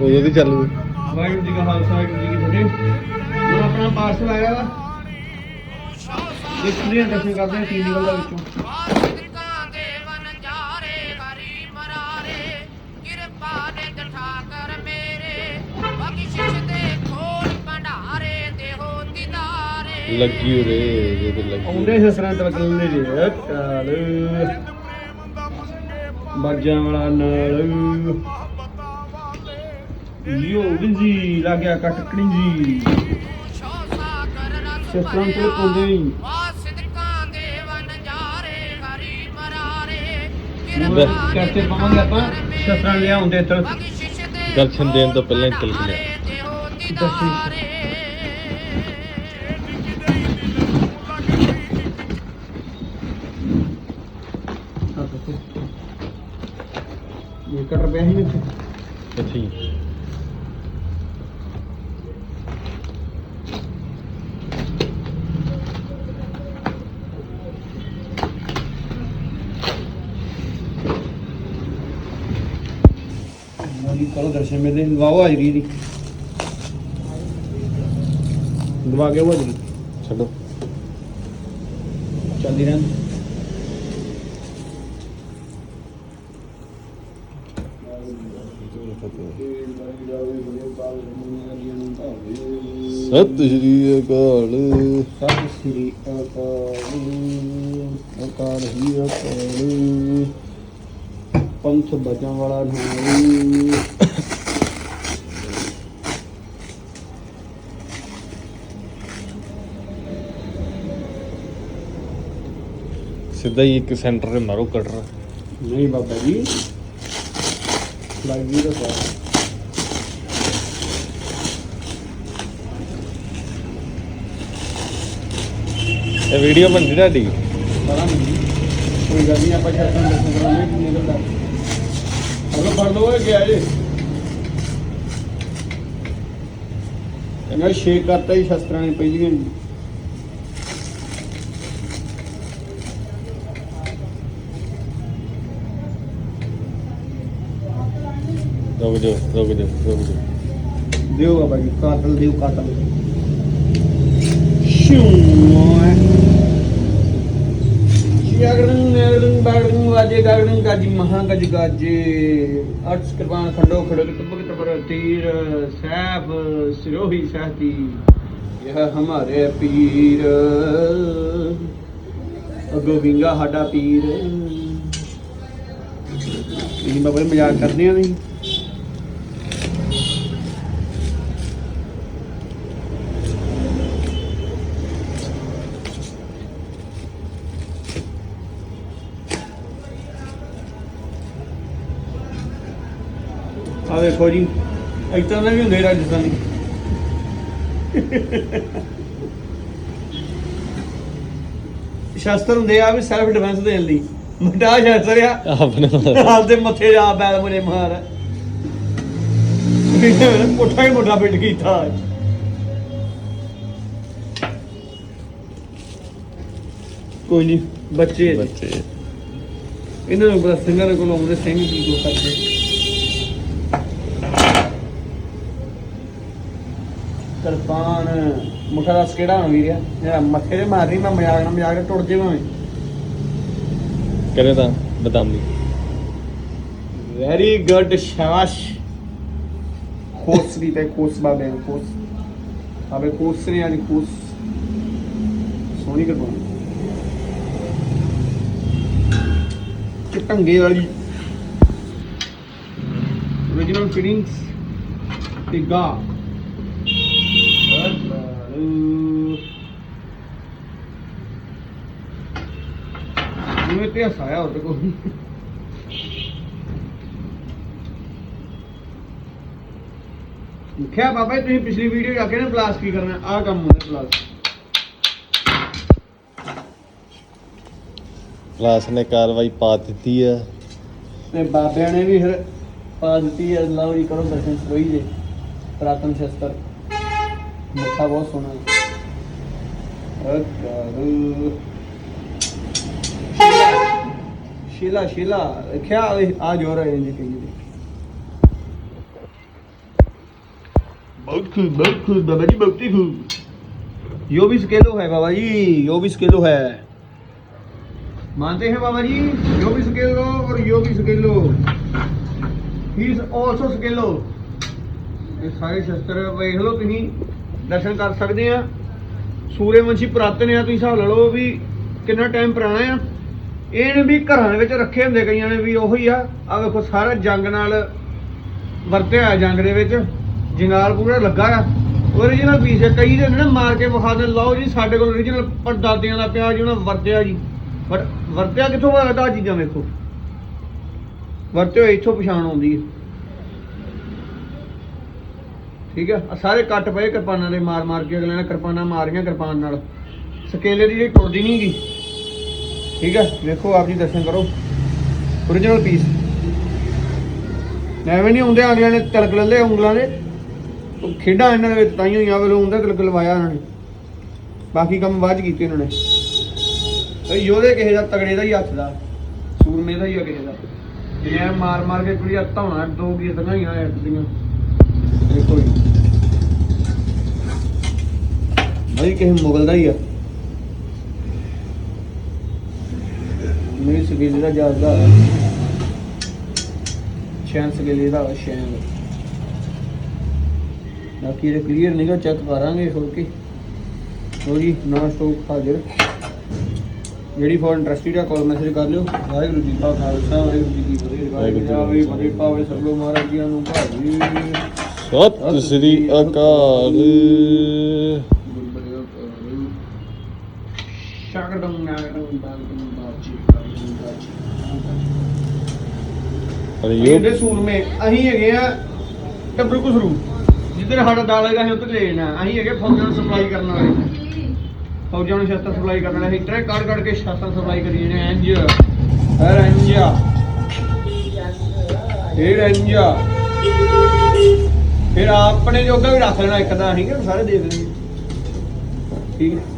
ਉਦੋਂ ਦੀ ਚੱਲੂ। ਵਾਹਿਗੁਰੂ ਜੀ ਕਾ ਖਾਲਸਾ ਵਾਹਿਗੁਰੂ ਜੀ ਕੀ ਫਤਿਹ। ਹੁਣ ਆਪਣਾ ਪਾਰਸਲ ਆਇਆ ਵਾ। ਹਾਂ ਦਰਸ਼ਨ ਕਰਦੇ ਹਾਂ ਕੀ ਨਿਕਲਦਾ ਵਿੱਚੋਂ। ਵਾਹਿਗੁਰੂ ਦੇ ਵਨਜਾਰੇ ਹਰੀ ਮਰਾਰੇ ਕਿਰਪਾ ਦੇ ਠਾਕਰ ਮੇਰੇ। ਬਖਸ਼ਿਸ਼ ਦੇ ਖੋਲ ਭੰਡਾਰੇ ਦੇਹੋ ਦਿਦਾਰੇ। ਲੱਗੀ ਉਰੇ ਜੇ ਤੇ ਲੱਗੀ ਆਉਂਦੇ ਸਸਰਾਂ ਤੇ ਲੱਗਣ ਦੇ ਜੇ ਕਾਲ ਬਾਜਾਂ ਵਾਲਾ ਨਾਲ ਯੋ ਬਿੰਜੀ ਲੱਗਿਆ ਕਟਕਣੀ ਜੀ ਸ਼ੋਸਾ ਕਰ ਰਸ ਸਸਰਾਂ ਤੇ ਪਾਉਂਦੇ ਨਹੀਂ। ਚਾਚੇ ਪਾਵਾਂਗੇ ਆਪਾਂ ਸਸਰਾਂ ਲਿਆਉਂਦੇ ਦੇ ਦਰਸ਼ਨ ਦੇਣ ਤੋਂ ਪਹਿਲਾਂ ਹੀ ਤਿਲਕ ਲਿਆ। ਦਰਸ਼ਨ। ਦਿਦਾਰੇ ਇਹ ਕਟਰ ਪਿਆ ਸੀ ਵਿੱਚ ਅੱਛੀ ਮੋਦੀ ਕਰੋ ਦਰਸ਼ਨ ਮੇਲੇ ਲਵਾਓ ਹਾਜ਼ਰੀ ਦੀ ਦਵਾ ਕੇ ਉਹ ਹਾਜ਼ਰੀ ਛੱਡੋ। ਚੱਲਦੀ ਰਹਿਣ। ਸਤਿ ਸ਼੍ਰੀ ਅਕਾਲ। ਸਤਿ ਸ੍ਰੀ ਅਕਾਲ। ਅਕਾਲ ਹੀ ਅਕਾਲ। ਪੰਥ ਬਚਣ ਵਾਲਾ ਨਾਮ ਸਿੱਧਾ ਹੀ ਇੱਕ ਸੈਂਟਰ ਤੇ ਮਾਰੋ ਕਟਰ ਨਹੀਂ ਬਾਬਾ ਜੀ। ਲੱਗੀ ਤਾਂ ਸਾ ਇਹ ਵੀਡੀਓ ਬਣਦੀ ਤੁਹਾਡੀ? ਪਤਾ ਨਹੀਂ ਕੋਈ ਗੱਲ ਨਹੀਂ ਆਪਾਂ ਸ਼ਰਤਾਂ ਦੱਸਣ ਕਰਾਂਗੇ ਕਿ ਨਿਕਲਦਾ ਅਗਰ ਫੜ ਲਓ ਇਹ ਗਿਆ ਜੇ? ਇਹਨਾਂ ਸ਼ੇਕ ਕਰਤਾ ਹੀ ਸ਼ਸਤਰਾਂ ਨੇ ਪਹਿਲੀਆਂ। ਰੁਕ ਜਾਓ ਰੁਕ ਜਾਓ ਰੁਕ ਜਾਓ। ਦਿਓ ਬਾਬਾ ਜੀ ਕਾਤਲ ਦਿਓ ਕਾਤਲ। ਸ਼ੂ ਸ਼ਿਆਗੜਨ ਨੇੜਨ ਬਾੜਨ ਵਾਜੇ, ਗਾਗੜਨ, ਗਾਜੀ, ਮਹਾ ਗਜ, ਗਾਜੇ। ਅਰਸ਼ ਕਿਰਪਾਨ ਖੰਡੋ, ਖੜੋ ਤਬਕ ਤਬਰ ਤੀਰ, ਸੈਫ, ਸਿਰੋਹੀ, ਸਹਤੀ। ਇਹ ਹਮਾਰੇ ਪੀਰ। ਅਗੋ ਵਿੰਗਾ ਸਾਡਾ ਪੀਰ। ਇਹ ਬਾਬਾ ਮਜ਼ਾਕ ਕਰਦੇ ਆ ਨਹੀਂ ਆ ਵੇਖੋ ਜੀ ਇਤਨਾ ਵੀ ਹੁੰਦੇ ਰਾਜਸਥਾਨੀ। ਸ਼ਸਤਰ ਹੁੰਦੇ ਆ ਵੀ ਸੈਲਫ ਡਿਫੈਂਸ ਦੇਣ ਲਈ। ਮਟਾ ਸ਼ਸਤਰ ਆ। ਆਪਣੇ ਆਪਦੇ ਮੱਥੇ ਜਾ ਬੈਲ ਮੁਰੇ ਮਾਰ। ਪੁੱਠਾ ਹੀ ਮੁੱਢਾ ਪਿੱਟ ਕੀਤਾ ਕੋਈ ਨਹੀਂ ਬੱਚੇ। ਇਹਨਾਂ ਨੂੰ ਬਸ ਸਿੰਘਾਂ ਦੇ ਕੋਲ ਆਉਂਦੇ ਸਿੰਘ ਕੀ ਕੋ ਕਰਦੇ। ਕਿਰਪਾਨ ਮੁਖਾ ਦਾ ਕਿਹੜਾ ਹੋਣਾ ਵੀਰਿਆ? ਜਿਹੜਾ ਮੱਥੇ ਤੇ ਮਾਰਨੀ ਮੈਂ ਮਜ਼ਾਕ ਨਾਲ ਮਜ਼ਾਕ ਨਾਲ ਟੁੱਟ ਜੇ ਭਾਵੇਂ ਕਰੇ ਤਾਂ ਬਦਾਮੀ। ਵੈਰੀ ਗੁੱਡ ਸ਼ਾਬਾਸ਼। ਖੋਸਰੀ ਤੇ ਖੋਸ ਬਾਬੇ ਨੂੰ ਖੋਸ। ਆਬੇ ਖੋਸਰੀ ਵਾਲੀ ਖੋਸ। ਸੋਹਣੀ ਕਿਰਪਾਨ ਚਟੰਗੇ ਵਾਲੀ। Original fittings ਤੇ ਗਾ ਜਿਵੇਂ ਤੇ ਹਸਾਇਆ ਉਹਦੇ ਕੋਲ। ਮੁਖਿਆ ਬਾਬਾ ਜੀ ਤੁਸੀਂ ਪਿਛਲੀ ਵੀਡੀਓ ਜਾ ਕੇ ਨਾ ਬਲਾਸ ਕੀ ਕਰਨਾ ਆਹ ਕੰਮ ਹੁੰਦਾ ਬਲਾਸ ਕਲਾਸ ਨੇ ਕਾਰਵਾਈ ਪਾ ਦਿੱਤੀ ਆ। ਤੇ ਬਾਬਿਆਂ ਨੇ ਵੀ ਫਿਰ ਪਾ ਦਿੱਤੀ ਹੈ ਲਓ ਜੀ ਕਰੋ ਦਰਸ਼ਨ ਸੋਈ ਦੇ ਪ੍ਰਾਤਨ ਸ਼ਸਤਰ। ਮੁੱਠਾ ਬਹੁਤ ਸੋਹਣਾ ਹੈ ਅਕਾਲ ਸ਼ੀਲਾ ਸ਼ੀਲਾ ਲਿਖਿਆ ਆ ਜੋਰ ਹੈ ਇੰਜ ਕਹੀ ਦੇ बहुत खूब बहुत खूब बाबा जी बहुत ही खूब यो भी स्केलो है बाबा जी यो भी स्केलो है मानते हैं बाबा जी यो भी स्केलो और यो भी स्केलो ही इज आल्सो स्केलो ਇਹ ਸਾਰੇ ਸ਼ਸਤਰ ਵੇਖ ਲਓ ਤੁਸੀਂ ਦਰਸ਼ਨ ਕਰ ਸਕਦੇ ਆ ਸੂਰਯਵੰਸ਼ੀ ਪੁਰਾਤਨ ਆ ਤੁਸੀਂ ਹਿਸਾਬ ਲਾ ਲਓ ਵੀ ਕਿੰਨਾ ਟਾਈਮ ਪੁਰਾਣਾ ਆ ਇਹਨੇ ਵੀ ਘਰਾਂ ਦੇ ਵਿੱਚ ਰੱਖੇ ਹੁੰਦੇ ਕਈਆਂ ਨੇ ਵੀ ਉਹੀ ਆ। ਆ ਵੇਖੋ, ਸਾਰਾ ਜੰਗ ਨਾਲ ਵਰਤਿਆ ਹੋਇਆ ਜੰਗ ਦੇ ਵਿੱਚ। ਜੰਗਾਲ ਪੂਰਾ ਲੱਗਾ ਆ। ਓਰੀਜਨਲ ਪੀਸ ਹੈ ਕਈ ਦੇ ਨਾ ਮਾਰ ਕੇ ਵਿਖਾ ਦੇ ਲਓ ਜੀ, ਸਾਡੇ ਕੋਲ ਓਰੀਜਨਲ ਪਰਦਾਦਿਆਂ ਦਾ ਪਿਆ ਜੀ, ਉਹਨਾਂ ਵਰਤਿਆ ਜੀ। ਬਟ ਵਰਤਿਆ ਕਿੱਥੋਂ ਹੋਇਆ ਆਹ ਚੀਜ਼ਾਂ ਵੇਖੋ। ਵਰਤੇ ਹੋਏ ਇੱਥੋਂ ਪਛਾਣ ਆਉਂਦੀ ਹੈ ਠੀਕ ਹੈ ਆਹ ਸਾਰੇ ਕੱਟ ਪਏ ਕਿਰਪਾਨਾਂ ਦੇ ਮਾਰ ਮਾਰ ਕੇ ਅਗਲੇ ਨੇ ਕਿਰਪਾਨਾਂ ਮਾਰੀਆਂ ਕਿਰਪਾਨ ਨਾਲ। ਸਕੇਲੇ ਦੀ ਜਿਹੜੀ ਟੁੱਟਦੀ ਨਹੀਂ ਗਈ ਠੀਕ ਹੈ ਵੇਖੋ, ਆਪ ਜੀ ਦਰਸ਼ਨ ਕਰੋ। ਓਰੀਜਨਲ ਪੀਸ ਐਵੇਂ ਨਹੀਂ ਹੁੰਦੇ ਅਗਲਿਆਂ ਨੇ ਤਿਲਕ ਲੱਲੇ ਉਂਗਲਾਂ ਦੇ। ਉਹ ਖੇਡਾਂ ਇਹਨਾਂ ਦੇ ਵਿੱਚ ਤਾਈਆਂ ਹੀ ਆ ਵੇਲੇ ਹੁੰਦਾ ਤਿਲਕ ਲਵਾਇਆ ਇਹਨਾਂ ਨੇ। ਬਾਕੀ ਕੰਮ ਬਾਅਦ 'ਚ ਕੀਤੇ ਇਹਨਾਂ ਨੇ। ਇਹ ਯੋਧੇ ਕਿਸੇ ਦਾ, ਤਗੜੇ ਦਾ ਹੀ ਹੱਥ ਦਾ। ਸੂਰਮੇ ਦਾ ਹੀ ਆ ਕਿਸੇ ਦਾ। ਜਿਵੇਂ ਮਾਰ ਮਾਰ ਕੇ ਕੁੜੀ ਹੱਥ ਹੋਣਾ, ਦੋ ਕੀ ਤੰਗਾਂ ਹੀ ਆ ਦੀਆਂ ਦੇਖੋ ਜੀ। ਭਾਈ ਕਿਸੇ ਮੁਗਲ ਦਾ ਹੀ ਆ। ਜਾਜ਼ਦਾ ਸ਼ੈਨ ਸਗੀਲੀ ਦਾ ਵਾ, ਸ਼ੈਨ ਬਾਕੀ ਇਹ ਕਲੀਅਰ ਨਹੀਂਗਾ ਚੈੱਕ ਕਰਾਂਗੇ ਹੋ ਕੇ। ਲੋ ਜੀ ਨਾ ਸਟੋਕ ਹਾਜ਼ਰ। ਜਿਹੜੀ ਫੋਰ ਇੰਟਰਸਟਿਡ ਆ ਕਾਲ ਮੈਸੇਜ ਕਰ ਲਿਓ। ਵਾਹਿਗੁਰੂ ਜੀ ਕਾ ਖਾਲਸਾ ਵਾਹਿਗੁਰੂ ਜੀ ਕੀ ਫਤਿਹ। ਵਾਹਿਗੁਰੂ ਜੀ ਕੀ ਫਤਿਹ। ਪਾਵੇ ਸਰਲੋ ਮਹਾਰਾਜ ਜੀ ਨੂੰ ਭਾਜੀ ਸਤਿ ਸ੍ਰੀ ਅਕਾਲ। ਸ਼ਾਗਰਦੰ ਨਾਗਰਦੰ ਬਾਗਦੰ ਬਾਜੀ ਬਾਜੀ ਬਾਜੀ ਅਰੇ ਇਹ ਦੇ ਸੂਰਮੇ ਅਸੀਂ ਹੈਗੇ ਆ ਟੱਬਰ ਕੁਸਰੂ ਜਿੱਧਰ ਸਾਡਾ ਦਾਲ ਹੈਗਾ, ਅਸੀਂ ਉੱਧਰ ਲੈ ਜਾਣਾ। ਅਸੀਂ ਹੈਗੇ ਫੌਜਾਂ ਨੂੰ ਸਪਲਾਈ ਕਰਨ ਵਾਲੇ। ਫੌਜਾਂ ਨੂੰ ਸ਼ਸਤਰ ਸਪਲਾਈ ਕਰਨ ਵਾਲੇ। ਅਸੀਂ ਟਰੈਕ ਕੱਢ ਕੱਢ ਕੇ ਸ਼ਸਤਰ ਸਪਲਾਈ ਕਰੀ ਜਾਂਦੇ ਹਾਂ ਇੰਜ ਹਰ ਇੰਜਾ ਫਿਰ ਫਿਰ ਆਪਣੇ ਜੋਗਾ ਵੀ ਰੱਖ ਲੈਣਾ ਇੱਕ ਤਾਂ ਅਸੀਂ ਕਿ ਸਾਰੇ ਦੇ ਦੇਣਗੇ ਠੀਕ ਹੈ